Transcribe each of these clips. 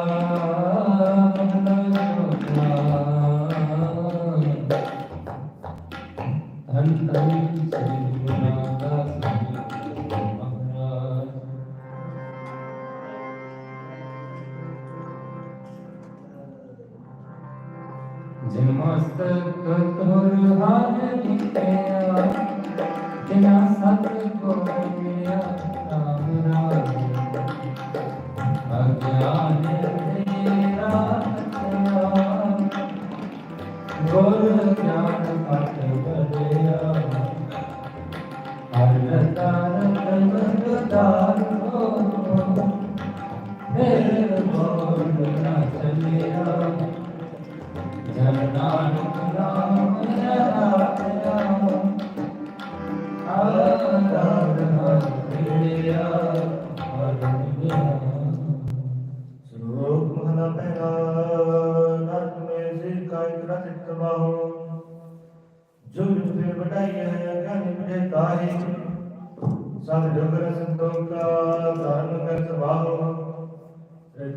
Ah,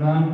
நான்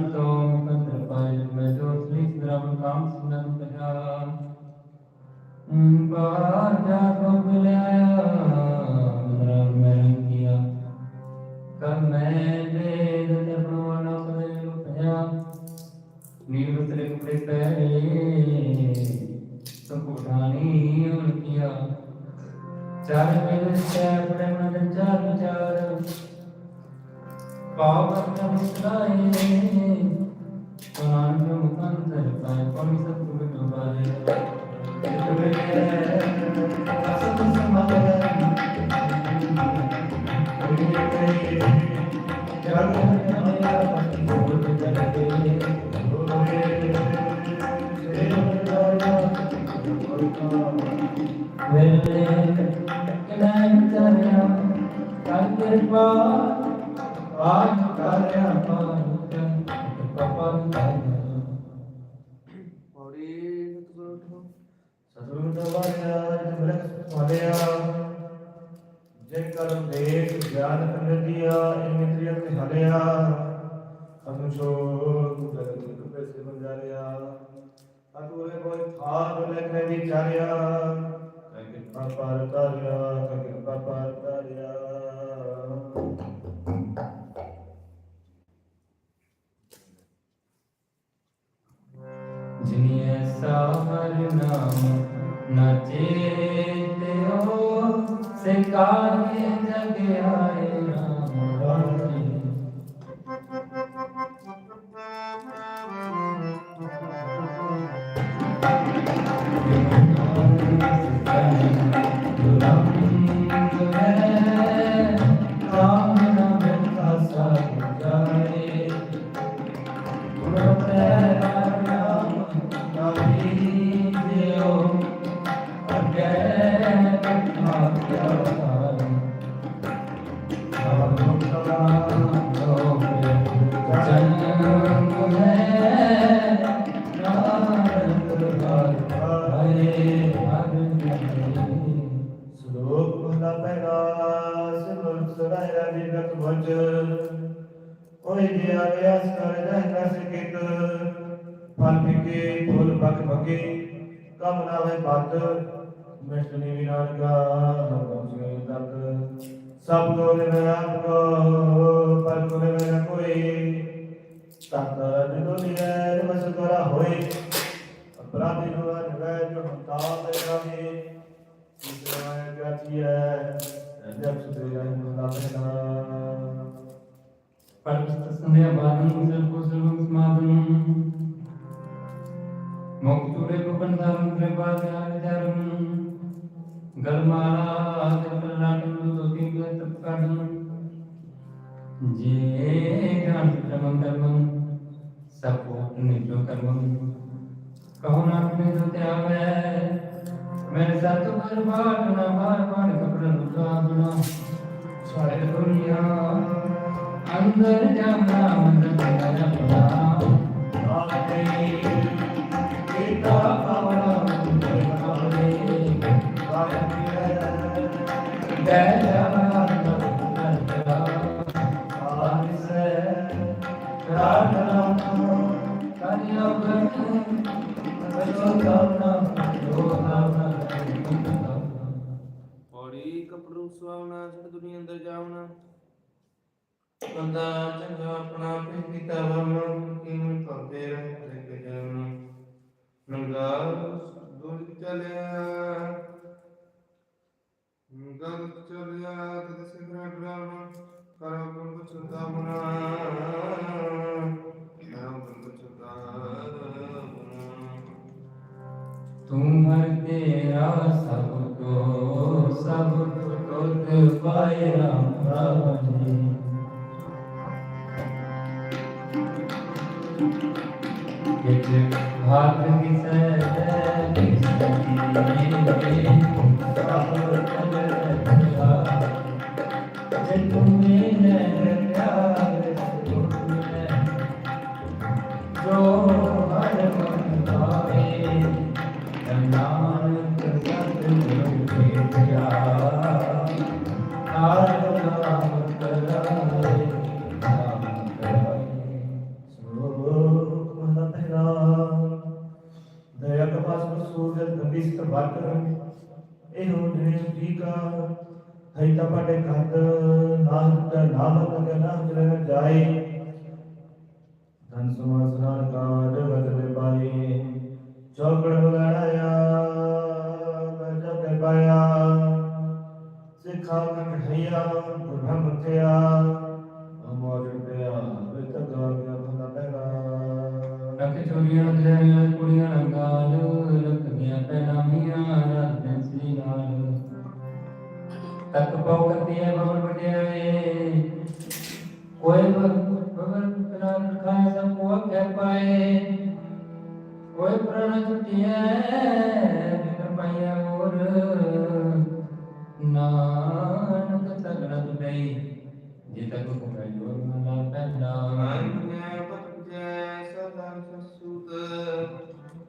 ਹੋਰੀ ਸਤਿਗੁਰੂ ਸਤਿਗੁਰੂ ਦਵਾਇਆ ਜਮਰਤ ਮਾਲਿਆ ਜੇ ਕਰਮ ਦੇਖ ਗਿਆਨ ਕੰਦਿਆ ਇਨਿਤਰੀਆ ਤੇ ਹਲਿਆ ਅਨੁਸ਼ੋ ਗੁਰਨ ਕਪੇ ਸੇ ਬੰਜਾਰਿਆ ਅਤੂਰੇ ਕੋਈ ਥਾਰ ਲੈਣੇ ਵਿਚਾਰਿਆ ਕਹਿ ਕਿਰਪਾ ਪਰ ਤਾਰਿਆ ਕਹਿ ਕਿਰਪਾ ਪਰ ਤਾਰਿਆ जितनी नाम न हो से काहे जग आए राम ਮੋਹੇ ਜਿਆ ਵਿਆਸ ਕਰ ਜਾਇ ਨਸ ਕਿਤ ਫਲ ਪਿੱਕੇ ਫੁੱਲ ਬਖ ਬਕੇ ਕਮ ਨਾਵੇ ਬੰਦ ਮਿਸ਼ਨੀ ਵਿਨਾਨਕਾ ਹਮਸੇ ਤੱਕ ਸਭ ਕੋ ਨਿਰਾਪ ਕੋ ਪਰ ਕੋ ਨੇ ਨਿਰ ਕੋਈ ਤਤ ਨਿਦੋ ਨਿਰ ਵਸ ਕਰਾ ਹੋਏ ਅਪਰਾਧੀ ਨੂੰ ਅਨਵੈ ਜੋ ਹੰਤਾ ਦੇ ਰਾਹੇ ਹੈ ਗ੍ਰਤੀਐ ਸੁਦੇ ਸੁਤੇ ਰਹਿ ਮੁਲਾਕਾਤ परमस्तस्नेवादं सर्वसर्वं समादनं मुक्तुरेकपन्धां कृपाचारं गर्मालादप्रलाटं दुतिं तत्कारणं जे ज्ञानक्रमं कर्मं सपोर्टनिजो कर्मं कहो ना अपने तो त्याग है मेरे साथ तो बार बार ना बार बार कपड़ा लुटा दुना सारे दुनिया અંદર જાવના પરમ પરામ ભક્તિ એ તો ફોરમ પરમે ભલે ભક્તિ દલ જાવના મંગલતા પારિસ પ્રાર્થના કન્યા બક તોલોતામ પલોતામ ઓરી કપડું સુવણા સદ દુની અંદર જાવના ਬੰਦਾ ਚੰਗਾ ਆਪਣਾ ਪਿੰਡੀ ਦਾ ਵਰਣ ਕਿਵੇਂ ਭੰਦੇ ਰਹੇ ਤੇ ਜਨਮ ਨੰਗਾ ਦੁਰ ਚਲਿਆ ਗੰਗ ਚਲਿਆ ਤਦ ਸਿਮਰਨ ਬ੍ਰਹਮ ਕਰਮ ਗੁਣ ਚੁਤਾ ਮਨਾ ਕਰਮ ਗੁਣ ਚੁਤਾ ਤੁਮ ਹਰ ਤੇਰਾ ਸਭ ਕੋ ਸਭ ਕੋ ਤੇ ਪਾਇਆ ਜੀ भाग से यूनिवर्सिटी का हैदराबाद खात नाथ नामक गना ग्रह जाए धन समासनान का जगत पाए चौकड़ बगाया जग पाया सिखावन हैया ब्रह्म थया अमर पे वित गाया भला पैरा रख चोरियां जैन कुड़ियां रंगाल लखनियां पैनामियां तक पाव करती है भवन बटियाए कोई भवन प्राण खाए सबको कह पाए कोई प्राण छुट्टी है बिन पाया और नानक तगड़ा तुटाई जे तक को कहियो मला पैदा अन्य पत्य सदा सुसुत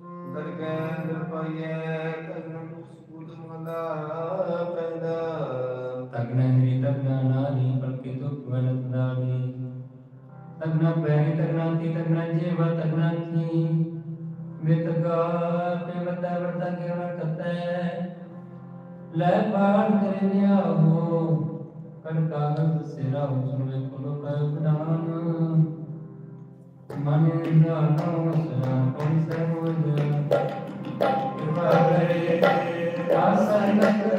दरगाह पाया तग्ना बैणी तग्नांति तग्नांजे व तग्नांति में पे वर्ता वर्ता केवल करता है लय पाठ दिया हो कर कागज सेरा हो सुनवे कुलो कर प्रदान मन जानो सरा कौन से हो जा कृपा करे आसन कर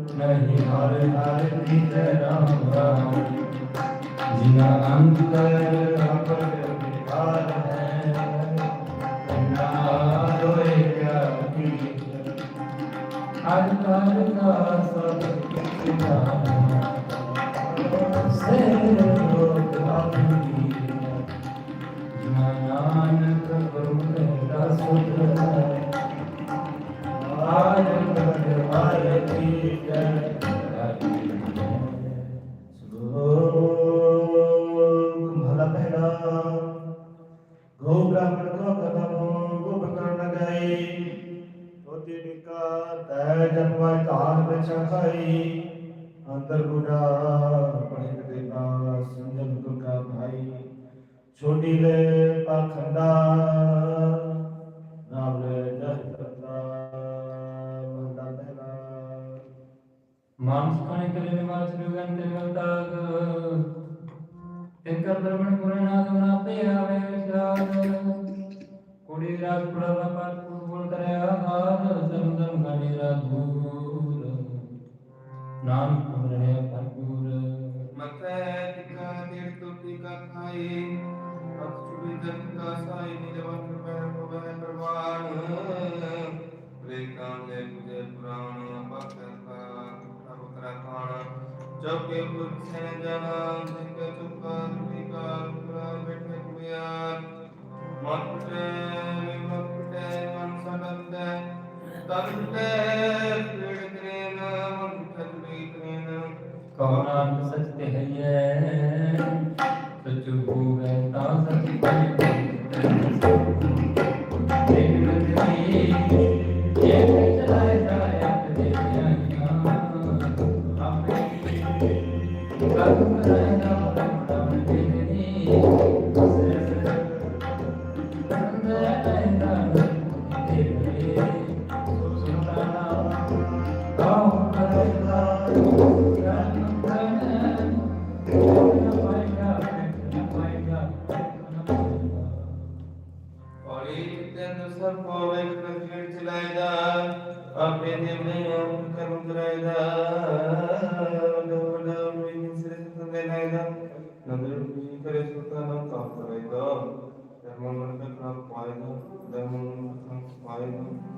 नहीं हरे हरे नित राम राम जिना अंत अपर विकार है अंतर का सब ज्ञान शंकर कर्दमण पुराणा सुनाते हवे विशाल कुड़ी राज प्रलंबन कुल करे आकार समदम गणिरा धूल नाम कुल रहे भरपूर मत्सैत का तीर्थ की कथाए अक्षुभिजन का साई निजवन पर भवन प्रवाण रेखां ले पूजे पुराण भक्त का अवतरा जब के पुत्र जनान के चुपन வந்தே விமுக்தே வம்சனந்தே தந்தே பீடித்ரேன வம்சத்வீத்ரேன கவனாம் சத்ய ஹயே सचु भूगता सचि Thank you. 잉태레스타는 잡더라이다 닮은 백랑 과이다 닮은 백랑 과이다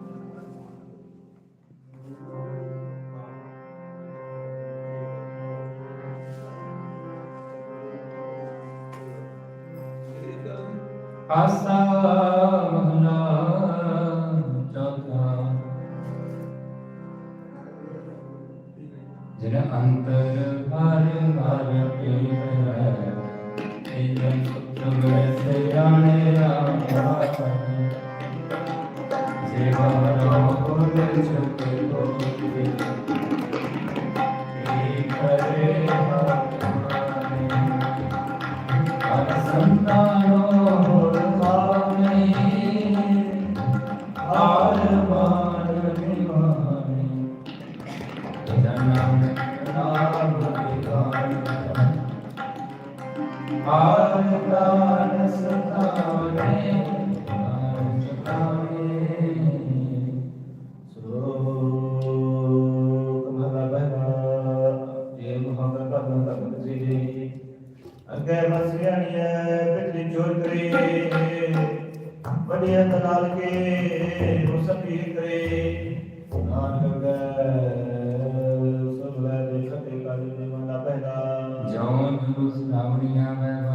Asa mahna jata. jangan, anta Amen. आर तार सतावे आर सतावे we have ever.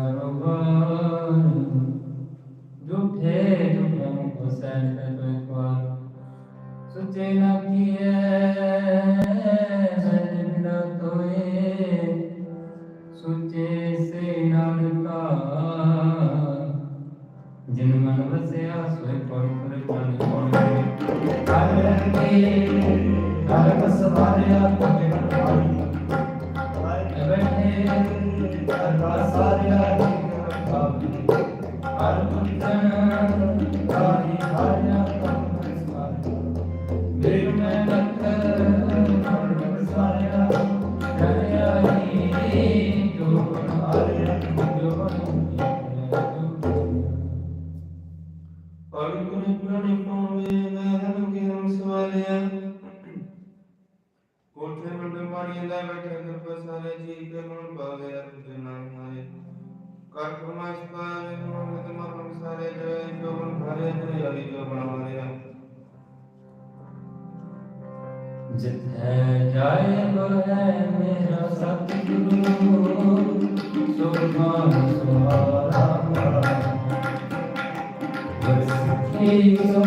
ਹਰ ਗੁਣ ਜਨ ਗਾਹੀ ਹਰਿਆ ਪਰ ਪਰਮਾਤਮਾ ਨੂੰ ਮੁਹੰਮਦ ਮਰਮ ਸਾਰੇ ਜੈ ਜੋਬਨ ਭਰੇ ਤੇ ਅਲੀ ਜੋਬਨ ਮਾਰਿਆ ਜਿਤੈ ਜਾਏ ਗੁਰ ਮੇਰਾ ਸਤਿਗੁਰੂ ਸੁਭਾਨ ਸੁਹਾਰਾ ਬਸ ਕੀ ਸੋ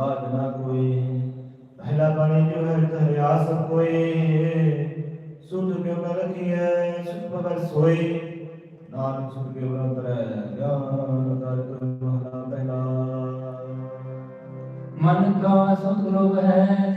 बाज ना कोई पहला पानी जो हर धरिया सब कोई सुध क्यों कर रखी है सुध पकड़ सोई नानक सुध के बरत रह ज्ञान कर पहला मन का सतलोक है